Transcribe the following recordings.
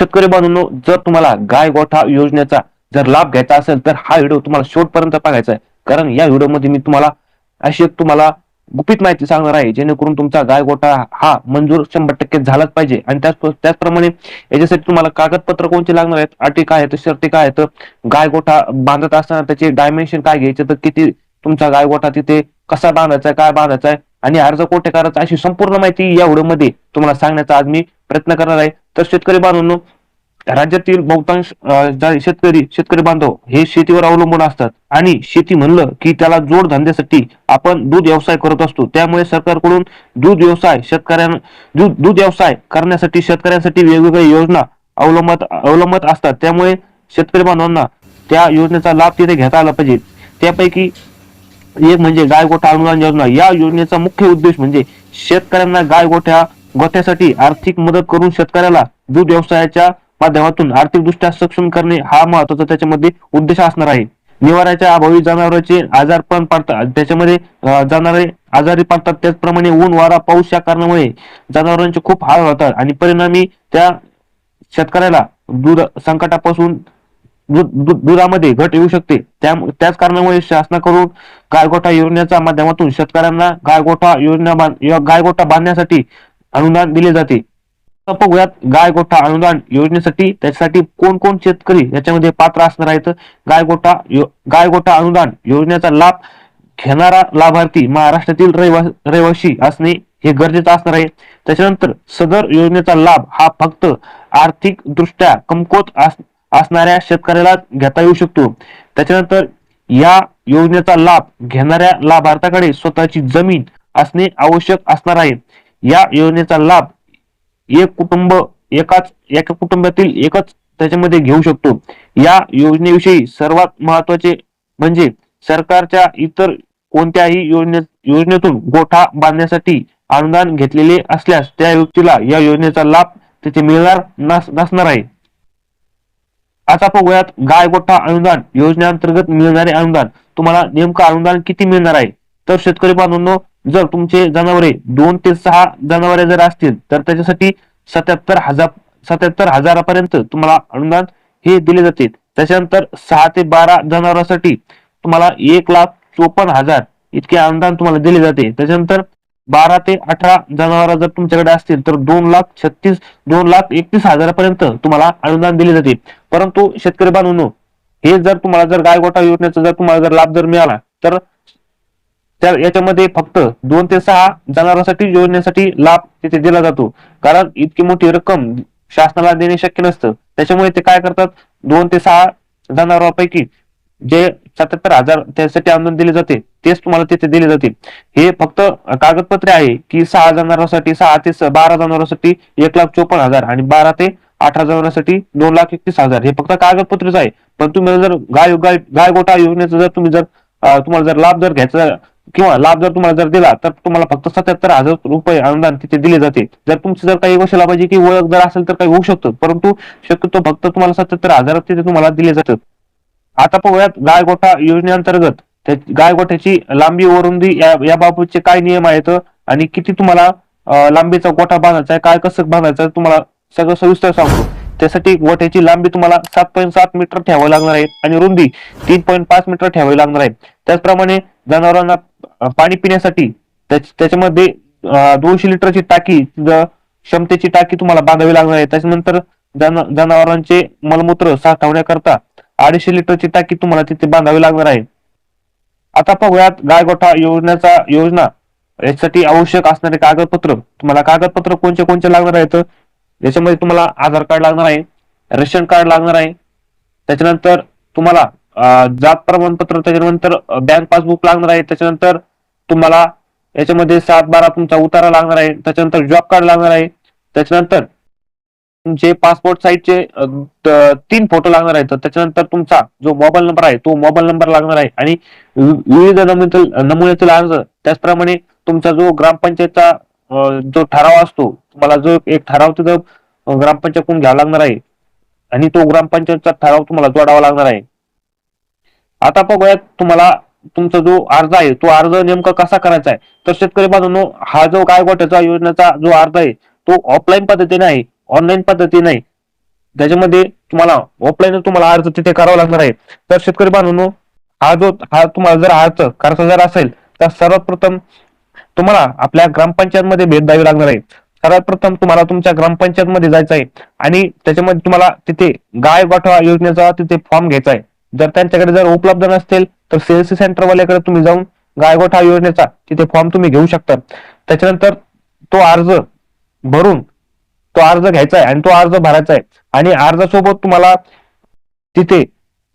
शेतकरी बांधवांनो जर तुम्हाला गाय गोठा योजनेचा जर लाभ घ्यायचा असेल तर हा व्हिडिओ तुम्हाला शेवटपर्यंत बघायचा आहे. कारण या व्हिडिओमध्ये मी तुम्हाला अशी एक तुम्हाला गुपित माहिती सांगणार आहे जेणेकरून तुमचा गाय गोठा हा मंजूर शंभर टक्के झालाच पाहिजे. आणि त्याच त्याचप्रमाणे याच्यासाठी तुम्हाला कागदपत्र कोणते लागणार आहेत अटी काय आहेत शर्ती काय आहेत गाय गोठा बांधत असताना त्याचे डायमेन्शन काय घ्यायचे तर किती तुमचा गाय गोठा तिथे कसा बांधायचा आहे काय बांधायचा आहे आणि अर्ज कोठे करायचा अशी संपूर्ण माहिती या व्हिडिओमध्ये तुम्हाला सांगण्याचा आज मी प्रयत्न करणार आहे. तर शेतकरी बांधवांनो राज्यातील बहुतांश शेतकरी शेतकरी बांधव हे शेतीवर अवलंबून असतात. आणि शेती म्हणलं की त्याला जोड धंद्यासाठी आपण दूध व्यवसाय करत असतो. त्यामुळे सरकारकडून दूध व्यवसाय शेतकऱ्यांना दूध दूध व्यवसाय करण्यासाठी शेतकऱ्यांसाठी वेगवेगळ्या योजना अवलंबत अवलंबत असतात. त्यामुळे शेतकरी बांधवांना त्या योजनेचा लाभ तिथे घेता आला पाहिजे. त्यापैकी एक म्हणजे गाय गोठा अनुदान योजना. या योजनेचा मुख्य उद्देश म्हणजे शेतकऱ्यांना गाय गोठ्या गोठ्यासाठी आर्थिक मदत करून शेतकऱ्याला दूध व्यवसायाच्या माध्यमातून आर्थिकदृष्ट्या सक्षम करणे हा महत्त्वाचा त्याच्यामध्ये उद्देश असणार आहे. निवाऱ्याच्या अभावी जनावरांचे आजार पण पडतात. त्याच्यामध्ये जाणारे आजारी पडतात. त्याचप्रमाणे ऊन वारा पाऊस या कारणामुळे जनावरांचे खूप हाल होतात आणि परिणामी त्या शेतकऱ्याला दूध संकटापासून दूध- दुधामध्ये घट येऊ शकते. त्या त्याच कारणामुळे शासनाकडून गायगोठा योजनेच्या माध्यमातून शेतकऱ्यांना गायगोठा योजना बांध गायगोठा बांधण्यासाठी अनुदान दिले जाते. आता बघूयात गायगोठा अनुदान योजनेसाठी त्याच्यासाठी कोण कोण शेतकरी याच्यामध्ये पात्र असणार आहेत? गायगोठा यो- गायगोठा अनुदान योजनेचा लाभ घेणारा लाभार्थी महाराष्ट्रातील रहिवा- रहिवासी असणे हे गरजेचं असणार आहे. त्याच्यानंतर सदर योजनेचा लाभ हा फक्त आर्थिक दृष्ट्या कमकोत असणाऱ्या शेतकऱ्याला घेता येऊ शकतो. त्याच्यानंतर या योजनेचा लाभ घेणाऱ्या लाभार्थ्याकडे स्वतःची जमीन असणे आवश्यक असणार आहे. या योजनेचा लाभ एक कुटुंब एकाच एका कुटुंबातील एकच त्याच्यामध्ये घेऊ शकतो. या योजनेविषयी सर्वात महत्त्वाचे म्हणजे सरकारच्या इतर कोणत्याही योजने योजनेतून गोठा बांधण्यासाठी अनुदान घेतलेले असल्यास त्या व्यक्तीला या योजनेचा लाभ तिथे मिळणार नसणार आहे. आता बघूयात गाय गोठा अनुदान योजनेअंतर्गत मिळणारे अनुदान. तुम्हाला नेमकं अनुदान किती मिळणार आहे? तर शेतकरी बांधवांनो जर तुमचे जनावरे दोन ते सहा जनावरे जर असतील तर त्याच्यासाठी सत्याहत्तर हजार सत्याहत्तर हजारापर्यंत तुम्हाला अनुदान हे दिले जाते. त्याच्यानंतर सहा ते बारा जनावरांसाठी तुम्हाला एक लाख चोपन्न हजार इतके अनुदान तुम्हाला दिले जाते. त्याच्यानंतर बारा ते अठरा जनावर जर तुमच्याकडे असतील तर दोन लाख छत्तीस दोन लाख एकतीस हजारापर्यंत तुम्हाला अनुदान दिले जाते. परंतु शेतकरी बांधून हे जर तुम्हाला जर गायगोठा योजनेचा जर तुम्हाला जर लाभ जर मिळाला तर त्या याच्यामध्ये फक्त दोन ते सहा जनावरांसाठी योजनेसाठी लाभ तिथे दिला जातो. कारण इतकी मोठी रक्कम शासनाला देणे शक्य नसतं. त्याच्यामुळे ते काय करतात? दोन ते सहा जनावरांपैकी जे सत्याहत्तर हजार त्यासाठी अनुदान दिले जाते तेच तुम्हाला तिथे दिले जाते हे फक्त कागदपत्रे आहे की सहा जनावरांसाठी सहा ते बारा जनावरांसाठी एक लाख चोपन्न हजार आणि बारा ते अठरा जनावरांसाठी दोन लाख एकतीस हजार. हे फक्त कागदपत्रच आहे. पण तुम्ही जर गाय गाय गाय योजनेचा जर तुम्ही जर तुम्हाला जर लाभ जर घ्यायचा किंवा लाभ जर तुम्हाला जर दिला तर तुम्हाला फक्त सत्याहत्तर हजार रुपये अनुदान तिथे दिले जाते. जर तुमची जर काही वर्ष लाभाची की ओळख जर असेल तर काही होऊ शकतं. परंतु शक्यतो फक्त तुम्हाला सत्याहत्तर हजार तिथे तुम्हाला दिले जातात. आता पाहूयात गाय गोठा योजनेअंतर्गत गाय गोठ्याची लांबी व रुंदी या याबाबतचे काय नियम आहेत आणि किती तुम्हाला लांबीचा गोठा बांधायचा आहे काय कसं बांधायचं आहे तुम्हाला सगळं सविस्तर सांगतो. त्यासाठी गोठ्याची लांबी तुम्हाला सात पॉईंट सात मीटर ठेवावी लागणार आहे आणि रुंदी तीन पॉईंट पाच मीटर ठेवावी लागणार आहे. त्याचप्रमाणे जनावरांना पाणी पिण्यासाठी. त्याच्यामध्ये दोनशे लिटरची टाकी क्षमतेची टाकी तुम्हाला बांधावी लागणार आहे. त्याच्यानंतर जन- जनावरांचे मलमूत्र साठवण्याकरता अडीचशे लिटरची टाकी तुम्हाला तिथे बांधावी लागणार आहे. आता पाहूयात गायगोठा योजनेचा योजना. यासाठी आवश्यक असणारे कागदपत्र. तुम्हाला कागदपत्र कोणते कोणते लागणार आहेत? याच्यामध्ये तुम्हाला आधार कार्ड लागणार आहे रेशन कार्ड लागणार आहे. त्याच्यानंतर तुम्हाला जात प्रमाणपत्र त्याच्यानंतर बँक पासबुक लागणार आहे. त्याच्यानंतर तुम्हाला याच्यामध्ये सात बारा तुमचा उतारा लागणार आहे त्याच्यानंतर जॉब कार्ड लागणार आहे त्याच्यानंतर तुमचे पासपोर्ट साईजचे तीन फोटो लागणार आहेत. त्याच्यानंतर तुमचा जो मोबाईल नंबर आहे तो मोबाईल नंबर लागणार आहे. आणि विविध नमुन्यातील अर्ज त्याचप्रमाणे तुमचा जो ग्रामपंचायतचा जो ठराव असतो तुम्हाला जो एक ठराव तिथं ग्रामपंचायतकडून घ्यावा लागणार आहे. आणि तो ग्रामपंचायतचा ठराव तुम्हाला जोडावा लागणार आहे. आता बघूयात तुम्हाला तुमचा जो अर्ज आहे तो अर्ज नेमका कसा करायचा आहे? तर शेतकरी बांधवांनो हा जो गायगोट्याचा योजनेचा जो अर्ज आहे तो ऑफलाईन पद्धतीने आहे ऑनलाईन पद्धतीने आहे त्याच्यामध्ये तुम्हाला ऑफलाईन तुम्हाला अर्ज तिथे करावा लागणार आहे. तर शेतकरी बांधवांनो हा जो हा तुम्हाला जर अर्ज करायचा जर असेल तर सर्वात प्रथम तुम्हाला आपल्या ग्रामपंचायत मध्ये भेट द्यावी लागणार आहे. सर्वात प्रथम तुम्हाला तुमच्या ग्रामपंचायत मध्ये जायचं आहे आणि त्याच्यामध्ये तुम्हाला तिथे गाय गोठा योजनेचा तिथे फॉर्म घ्यायचा आहे. जर त्यांच्याकडे जर उपलब्ध नसतील तर सीएससी सेंटर वाल्याकडे तुम्ही जाऊन गायगोठा योजनेचा तिथे फॉर्म तुम्ही घेऊ शकता. त्याच्यानंतर तो अर्ज भरून तो अर्ज घ्यायचा आहे आणि तो अर्ज भरायचा आहे आणि अर्जासोबत तुम्हाला तिथे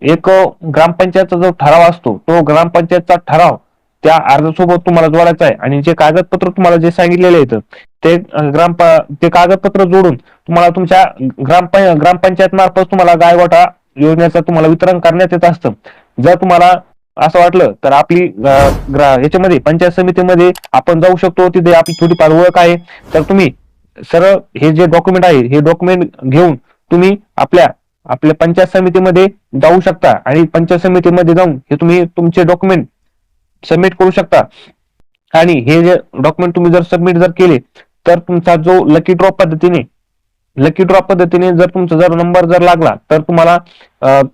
एक ग्रामपंचायतचा जो ठराव असतो तो ग्रामपंचायतचा ठराव त्या अर्जासोबत तुम्हाला जोडायचा आहे आणि जे कागदपत्र तुम्हाला जे सांगितलेले आहेत ते ग्राम ते कागदपत्र जोडून तुम्हाला तुमच्या ग्रामप ग्रामपंचायत मार्फत तुम्हाला गायवाटा योजनेचं तुम्हाला वितरण करण्यात येत असतं. जर तुम्हाला असं वाटलं तर आपली याच्यामध्ये पंचायत समितीमध्ये आपण जाऊ शकतो तिथे आपली थोडीफार ओळख आहे. तर तुम्ही सरळ हे जे डॉक्युमेंट आहे हे डॉक्युमेंट घेऊन तुम्ही आपल्या आपल्या पंचायत समितीमध्ये जाऊ शकता आणि पंचायत समितीमध्ये जाऊन हे तुम्ही तुमचे डॉक्युमेंट सबमिट करू शकता. आणि हे जे डॉक्युमेंट तुम्ही जर सबमिट जर केले तर तुमचा जो लकी ड्रॉप पद्धतीने लकी ड्रॉप पद्धतीने जर तुमचा जर नंबर जर लागला तर तुम्हाला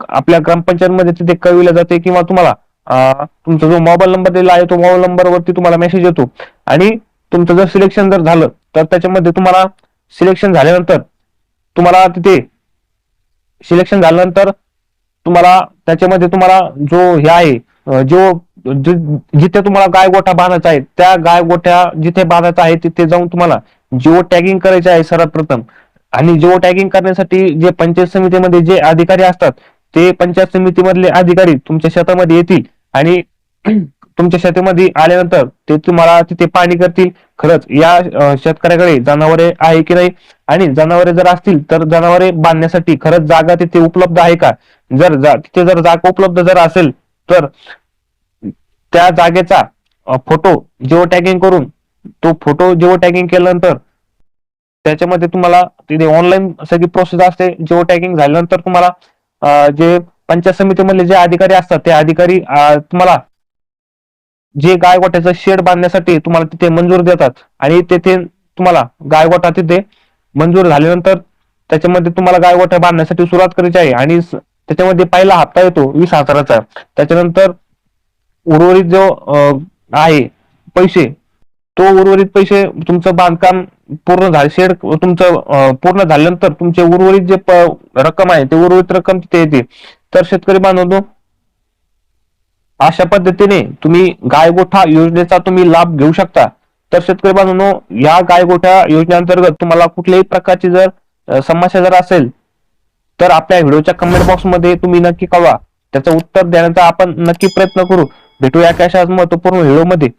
आपल्या ग्रामपंचायत मध्ये तिथे कळविलं जाते किंवा तुम्हाला तुमचा जो मोबाईल नंबर दिला आहे तो मोबाईल नंबर वरती तुम्हाला मेसेज येतो. आणि तुमचं जर सिलेक्शन जर झालं तर त्याच्यामध्ये तुम्हाला सिलेक्शन झाल्यानंतर तुम्हाला तिथे सिलेक्शन झाल्यानंतर तुम्हाला त्याच्यामध्ये तुम्हाला जो हे आहे जो जिथे तुम्हाला गाय गोठा बांधायचा आहे त्या गाय गोठ्या जिथे बांधायचा आहे तिथे जाऊन तुम्हाला जिओ टॅगिंग करायचे आहे सर्वात प्रथम आणि जिओ टॅगिंग करण्यासाठी जे पंचायत समितीमध्ये जे अधिकारी असतात ते पंचायत समितीमधले अधिकारी तुमच्या शेतामध्ये येतील आणि तुमच्या शेतामध्ये आल्यानंतर ते तुम्हाला तिथे पाणी करतील. खरंच या शेतकऱ्याकडे जनावरे आहे की नाही? आणि जनावरे जर असतील तर जनावरे बांधण्यासाठी खरंच जागा तिथे उपलब्ध आहे का? जर तिथे जर जागा उपलब्ध जर असेल तर त्या जागेचा फोटो जिओ टॅगिंग करून तो फोटो जिओ टॅगिंग केल्यानंतर त्याच्यामध्ये तुम्हाला तिथे ऑनलाईन सगळी प्रोसेस असते. जिओ टॅगिंग झाल्यानंतर तुम्हाला जे पंचायत समितीमधले जे अधिकारी असतात ते अधिकारी तुम्हाला जे गायगोट्याचं शेड बांधण्यासाठी तुम्हाला तिथे मंजूर देतात आणि तेथे तुम्हाला गायगोटा तिथे मंजूर झाल्यानंतर त्याच्यामध्ये तुम्हाला गायगोठा बांधण्यासाठी सुरुवात करायची आहे आणि त्याच्यामध्ये पहिला हप्ता येतो वीस हजाराचा. त्याच्यानंतर उर्वरित जो आहे पैसे तो उर्वरित पैसे तुमचं बांधकाम पूर्ण झाले शेड तुमचं पूर्ण झाल्यानंतर तुमचे उर्वरित जे रक्कम आहे ते उर्वरित रक्कम तिथे येते. तर शेतकरी बांधवतो अशा पद्धतीने तुम्ही गायगोठा योजनेचा तुम्ही लाभ घेऊ शकता. तर शेतकरी बांधवांनो या गायगोठा योजनेअंतर्गत तुम्हाला कुठल्याही प्रकारची जर समस्या जर असेल तर आपल्या व्हिडिओच्या कमेंट बॉक्समध्ये तुम्ही नक्की कळवा. त्याचं उत्तर देण्याचा आपण नक्की प्रयत्न करू. भेटूया कशाच महत्त्वपूर्ण व्हिडिओमध्ये.